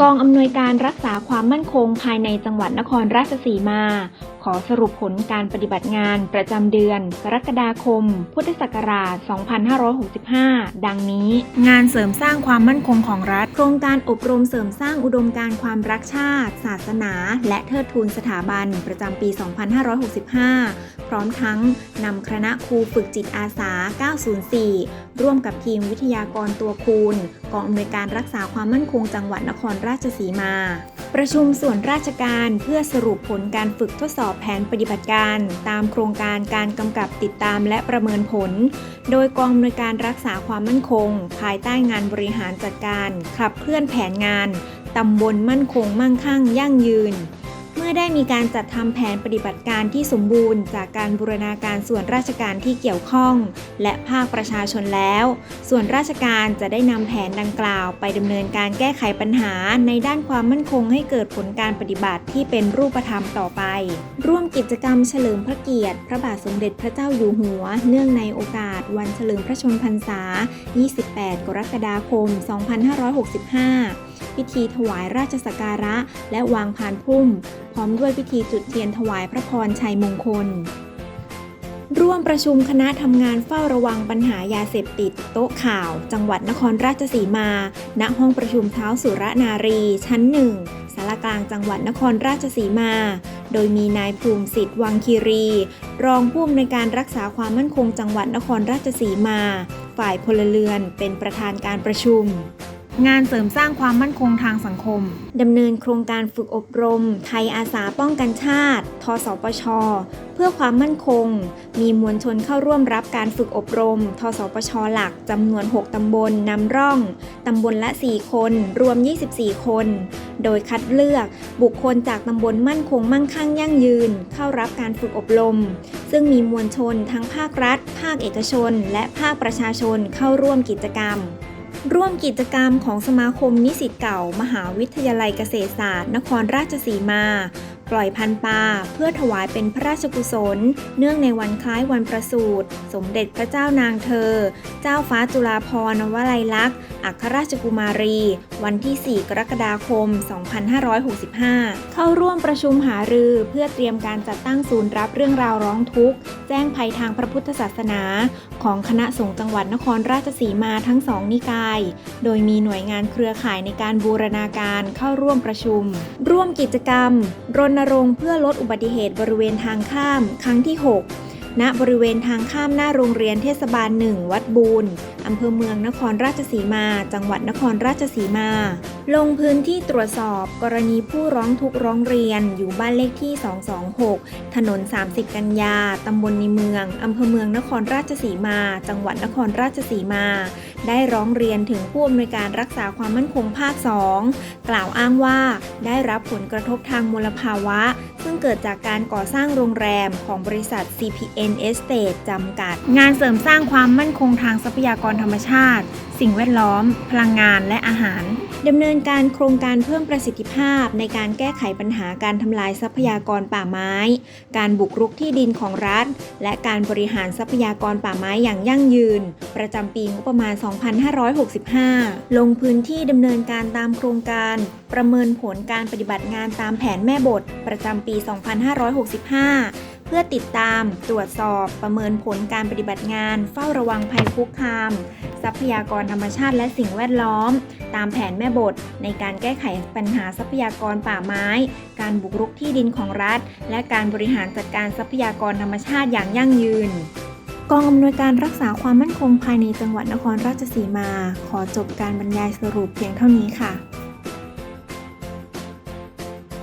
กองอำนวยการรักษาความมั่นคงภายในจังหวัดนครราชสีมา อสรุปผลการปฏิบัติงานประจำเดือน กรกฎาคม พุทธศักราช 2565 ดังนี้ งานเสริมสร้างความมั่นคงของรัฐ โครงการอบรมเสริมสร้างอุดมการความรักชาติ ศาสนา และเทิดทูนสถาบันประจำปี 2565 พร้อมทั้งนำคณะครูฝึกจิตอาสา 904 ร่วมกับทีมวิทยากรตัวคูณ กองอำนวยการรักษาความมั่นคงจังหวัดนครราชสีมา ประชุมส่วนราชการเพื่อสรุปผลการฝึกทดสอบแผนปฏิบัติการ ตามโครงการการกำกับติดตามและประเมินผล โดยกองอำนวยการรักษาความมั่นคง ภายใต้งานบริหารจัดการ ขับเคลื่อนแผนงานตำบลมั่นคงมั่งคั่งยั่งยืน เมื่อได้มีการจัดทำแผนปฏิบัติการที่สมบูรณ์ จากการบูรณาการส่วนราชการที่เกี่ยวข้อง และภาคประชาชนแล้ว ส่วนราชการจะได้นำแผนดังกล่าว ไปดำเนินการแก้ไขปัญหาในด้านความมั่นคงให้เกิดผลการปฏิบัติที่เป็นรูปธรรมต่อไป ร่วมกิจกรรมเฉลิมพระเกียรติ พระบาทสมเด็จพระเจ้าอยู่หัว เนื่องในโอกาส วันเฉลิมพระชนมพรรษา 28 กรกฎาคม 2565 พิธีถวายราชสักการะ และวางพานพุ่ม พร้อมด้วยพิธีจุดเทียนถวายพระพรชัยมงคล ร่วมประชุมคณะทำงานเฝ้าระวังปัญหายาเสพติด โต๊ะข่าว จังหวัดนครราชสีมา ณ ห้องประชุมเท้าสุรนารี ชั้นหนึ่งสารกลางจังหวัดนครราชสีมา โดยมีนายภูมิสิทธิ์วังคีรี รองผู้อำนวยการรักษาความมั่นคงจังหวัดนครราชสีมา ฝ่ายพลเรือนเป็นประธานการประชุม งานเสริมสร้างความมั่นคงทางสังคม ดำเนินโครงการฝึกอบรม ไทยอาสาป้องกันชาติ ทสปช เพื่อความมั่นคง มีมวลชนเข้าร่วมรับการฝึกอบรม ทสปช หลักจำนวน 6 ตำบลนำร่อง ตำบลละ 4 คน รวม 24 คน โดยคัดเลือกบุคคลจากตำบลมั่นคงมั่งคั่งยั่งยืน เข้ารับการฝึกอบรม ซึ่งมีมวลชนทั้งภาครัฐ ภาคเอกชน และภาคประชาชนเข้าร่วมกิจกรรม ร่วมกิจกรรมของสมาคมนิสิตเก่า มหาวิทยาลัยเกษตรศาสตร์ นครราชสีมา ปล่อยพันปลาเพื่อถวายเป็นพระราชกุศล เนื่องในวันคล้ายวันประสูติ สมเด็จพระเจ้านางเธอ เจ้าฟ้าจุฬาภรณ์วลัยลักษณ์อัครราชกุมารี วันที่ 4 กรกฎาคม 2565 เข้าร่วมประชุมหารือเพื่อเตรียมการจัดตั้งศูนย์รับเรื่องราวร้องทุกข์ แจ้งภัยทางพระพุทธศาสนา ของคณะสงฆ์จังหวัดนครราชสีมาทั้งสองนิกาย โดยมีหน่วยงานเครือข่ายในการบูรณาการเข้าร่วมประชุม ร่วมกิจกรรม รณรงค์เพื่อลดอุบัติเหตุบริเวณทางข้าม ครั้งที่ 6 ณบริเวณทางข้ามหน้าโรงเรียนเทศบาลหนึ่งวัดบูรณ์อำเภอเมืองนครราชสีมา จังหวัดนครราชสีมา ลงพื้นที่ตรวจสอบกรณีผู้ร้องทุกร้องเรียนอยู่บ้านเลขที่ 226 ถนน 30 กันยา ตำบลในเมือง อำเภอเมืองนครราชสีมา จังหวัดนครราชสีมา ได้ร้องเรียนถึงผู้อำนวยการรักษาความมั่นคงภาค 2 กล่าวอ้างว่าได้รับผลกระทบทางมลภาวะ ซึ่งเกิดจากการก่อสร้างโรงแรมของบริษัท CPN Estate จำกัด งานเสริมสร้างความมั่นคงทางทรัพยากรธรรมชาติ สิ่งแวดล้อม พลังงานและอาหารดำเนินการโครงการเพิ่มประสิทธิภาพในการแก้ไขปัญหาการทำลายทรัพยากรป่าไม้ การบุกรุกที่ดินของรัฐ และการบริหารทรัพยากรป่าไม้อย่างยั่งยืน ประจำปีงบประมาณ 2565 ลงพื้นที่ดำเนินการตามโครงการ ประเมินผลการปฏิบัติงานตามแผนแม่บท ประจำปี2565 เพื่อติดตาม ตรวจสอบ ประเมินผลการปฏิบัติงาน เฝ้าระวังภัยคุกคาม ทรัพยากรธรรมชาติและสิ่งแวดล้อม ตามแผนแม่บท ในการแก้ไขปัญหาทรัพยากรป่าไม้ การบุกรุกที่ดินของรัฐ และการบริหารจัดการทรัพยากรธรรมชาติอย่างยั่งยืนกองอำนวยการรักษาความมั่นคงภายในจังหวัดนครราชสีมา ขอจบการบรรยายสรุปเพียงเท่านี้ค่ะ